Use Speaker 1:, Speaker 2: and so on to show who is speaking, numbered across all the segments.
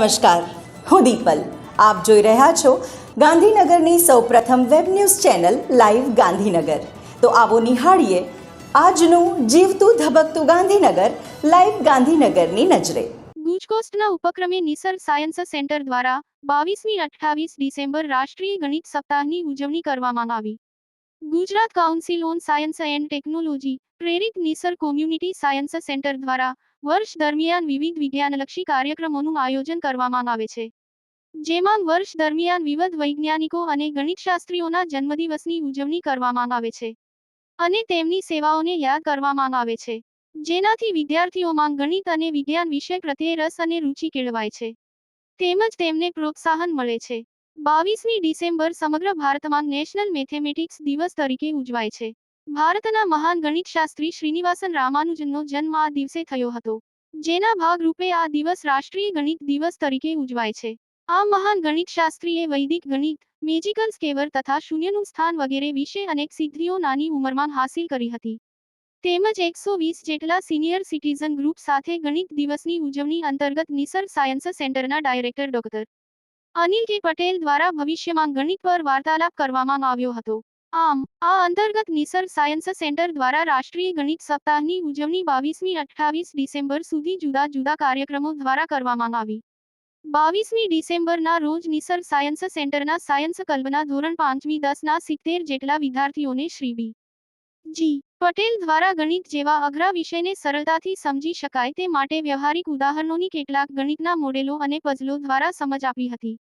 Speaker 1: નમસ્કાર, હું દીપલ. આપ જોઈ રહ્યા છો ગાંધીનગરની સૌપ્રથમ web news channel live Gandhinagar. તો આવો નિહાળીએ આજનું જીવતું ધબકતું ગાંધીનગર, લાઈવ ગાંધીનગરની નજરે.
Speaker 2: ગુજકોસ્ટના ઉપક્રમે નિસર્ગ સાયન્સ સેન્ટર દ્વારા બાવીસમી અઠ્ઠાવીસ ડિસેમ્બર રાષ્ટ્રીય ગણિત સપ્તાહની ઉજવણી કરવામાં આવી. Gujarat council on science and technology, પ્રેરિત નિસર્ગ કોમ્યુનિટી સાયન્સ સેન્ટર દ્વારા વર્ષ દરમિયાન વિવિધ વિજ્ઞાનલક્ષી કાર્યક્રમોનું આયોજન કરવામાં આવે છે. જેમાં વર્ષ દરમિયાન વિવિધ વૈજ્ઞાનિકો અને ગણિતશાસ્ત્રીઓના જન્મદિવસની ઉજવણી કરવામાં આવે છે અને તેમની સેવાઓને યાદ કરવામાં આવે છે. જેનાથી વિદ્યાર્થીઓમાં ગણિત અને વિજ્ઞાન વિષય પ્રત્યે રસ અને રુચિ કેળવાય છે. તેમજ તેમને પ્રોત્સાહન મળે છે. બાવીસમી ડિસેમ્બર સમગ્ર ભારતમાં નેશનલ મેથેમેટિક્સ દિવસ તરીકે ઉજવાય છે. ભારતના મહાન ગણિતશાસ્ત્રી શ્રીનિવાસન રામાનુજનનો જન્મ આ દિવસે થયો હતો, જેના ભાગરૂપે આ દિવસ રાષ્ટ્રીય ગણિત દિવસ તરીકે ઉજવાય છે. આ મહાન ગણિતશાસ્ત્રીએ વૈદિક ગણિત, મેજિકલ સ્કેવર તથા શૂન્યનું સ્થાન વગેરે વિશે અનેક સિદ્ધિઓ નાની ઉંમરમાં હાંસિલ કરી હતી. તેમજ એકસો વીસ જેટલા સિનિયર સિટીઝન ગ્રુપ સાથે ગણિત દિવસની ઉજવણી અંતર્ગત નિસર્ગ સાયન્સ સેન્ટરના director doctor Anil K Patel દ્વારા ભવિષ્યમાં ગણિત પર વાર્તાલાપ કરવામાં આવ્યો હતો. આમ, આ અંતર્ગત નિસર્ગ સાયન્સ સેન્ટર દ્વારા રાષ્ટ્રીય ગણિત સપ્તાહની ઉજવણી બાવીસમી અઠ્ઠાવીસ ડિસેમ્બર સુધી જુદા જુદા કાર્યક્રમો દ્વારા કરવામાં આવી. બાવીસમી ડિસેમ્બરના રોજ નિસર્ગ સાયન્સ સેન્ટરના સાયન્સ કલ્પના ધોરણ પાંચમી દસના સિત્તેર જેટલા વિદ્યાર્થીઓને શ્રી બી. જી. પટેલ દ્વારા ગણિત જેવા અઘરા વિષયને સરળતાથી સમજી શકાય તે માટે વ્યવહારિક ઉદાહરણોની કેટલાક ગણિતના મોડેલો અને પઝલો દ્વારા સમજ આપી હતી.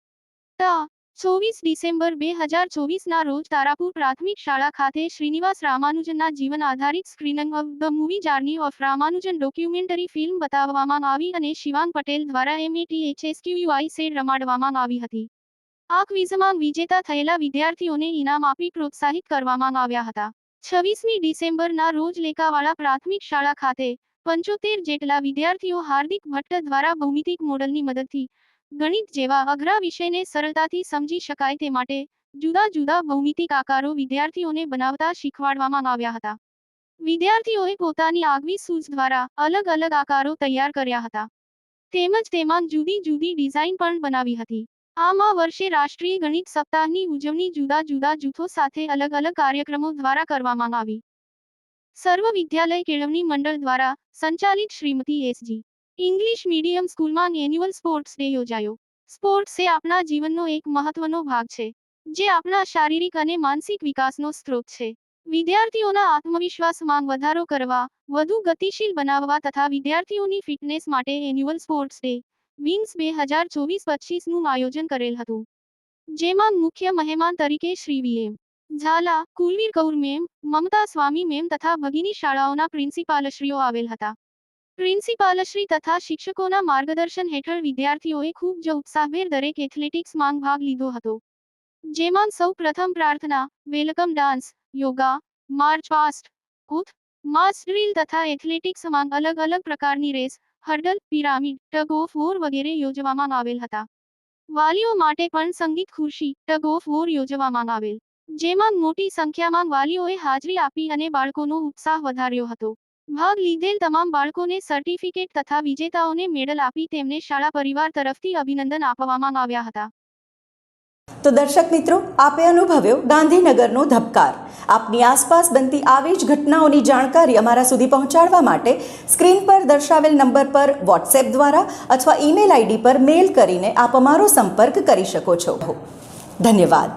Speaker 2: તા. ચોવીસ ડિસેમ્બર બે હજાર ચોવીસના રોજ તારાપુર પ્રાથમિક શાળા ખાતે શ્રીનિવાસ રામાનુજનના જીવન આધારિત screening of the movie journey of Ramanujan documentary film બતાવવામાં આવી અને શિવાંગ પટેલ દ્વારા એમએટીએચએસક્યુયુઆઈ સેડ રમાડવામાં આવી હતી. આ ક્વિઝમાં વિજેતા થયેલા વિદ્યાર્થીઓને ઇનામ આપી પ્રોત્સાહિત કરવામાં આવ્યા હતા. છવ્વીસમી ડિસેમ્બરના રોજ લેકાવાળા પ્રાથમિક શાળા ખાતે પંચોતેર જેટલા વિદ્યાર્થીઓ હાર્દિક ભટ્ટ દ્વારા ભૌમિતિક મોડલની મદદથી ગણિત જેવા અઘરા વિષયને સરળતાથી સમજી શકાય તે માટે જુદા જુદા ભૌમિતિક આકારો વિદ્યાર્થીઓને બનાવતા શીખવાડવામાં આવ્યા હતા. વિદ્યાર્થીઓએ પોતાની આગવી સૂઝ દ્વારા અલગ અલગ આકારો તૈયાર કર્યા હતા. તેમજ તેમાં જુદી જુદી ડિઝાઇન પણ બનાવી હતી. આમાં વર્ષે રાષ્ટ્રીય ગણિત સપ્તાહની ઉજવણી જુદા જુદા જૂથો સાથે અલગ અલગ કાર્યક્રમો દ્વારા કરવામાં આવી. સર્વ વિદ્યાલય કેળવણી મંડળ દ્વારા સંચાલિત શ્રીમતી એસજી ઇંગ્લિશ મીડિયમ સ્કૂલમાં એન્યુઅલ સ્પોર્ટ્સ ડે યોજાયો. સ્પોર્ટ્સ એ આપણા જીવનનો એક મહત્વનો ભાગ છે, જે આપણા શારીરિક અને માનસિક વિકાસનો સ્ત્રોત છે. વિદ્યાર્થીઓના આત્મવિશ્વાસમાં વધારો કરવા, વધુ ગતિશીલ બનાવવા તથા વિદ્યાર્થીઓની ફિટનેસ માટે એન્યુઅલ સ્પોર્ટ્સ ડે વિન્સ બે હજાર ચોવીસ પચીસનું આયોજન કરેલ હતું. જેમાં મુખ્ય મહેમાન તરીકે Shri VM Zala, Kulveer Kaur ma'am Mamta Swami ma'am તથા ભગીની શાળાઓના પ્રિન્સિપાલશ્રીઓ આવેલ હતા. પ્રિન્સિપાલશ્રી તથા શિક્ષકોના માર્ગદર્શન હેઠળ વિદ્યાર્થીઓએ ખૂબ જ ઉત્સાહભેર દરેક એથ્લેટિક્સમાં ભાગ લીધો હતો. જેમાં સૌ પ્રથમ પ્રાર્થના, welcome dance, yoga, march past કૂથ mass drill તથા એથ્લેટિક્સમાં અલગ અલગ પ્રકારની race, hurdle, pyramid, tug of war વગેરે યોજવામાં આવેલ હતા. વાલીઓ માટે પણ સંગીત ખુરશી, ટગ ઓફ વોર યોજવામાં આવેલ. જેમાં મોટી સંખ્યામાં વાલીઓએ હાજરી આપી અને બાળકોનો ઉત્સાહ વધાર્યો હતો. ભાગ લીધેલ તમામ બાળકોને સર્ટિફિકેટ તથા વિજેતાઓને મેડલ આપી તેમને શાળા પરિવાર તરફથી અભિનંદન આપવામાં આવ્યા હતા.
Speaker 1: તો દર્શક મિત્રો, આપે અનુભવ્યો ગાંધીનગરનો ધબકાર. આપની આસપાસ બનતી આવી જ ઘટનાઓની જાણકારી અમારા સુધી પહોંચાડવા માટે સ્ક્રીન પર દર્શાવેલ નંબર પર વોટ્સએપ દ્વારા અથવા ઈમેલ આઈડી પર મેલ કરીને આપ અમારો સંપર્ક કરી શકો છો. ધન્યવાદ.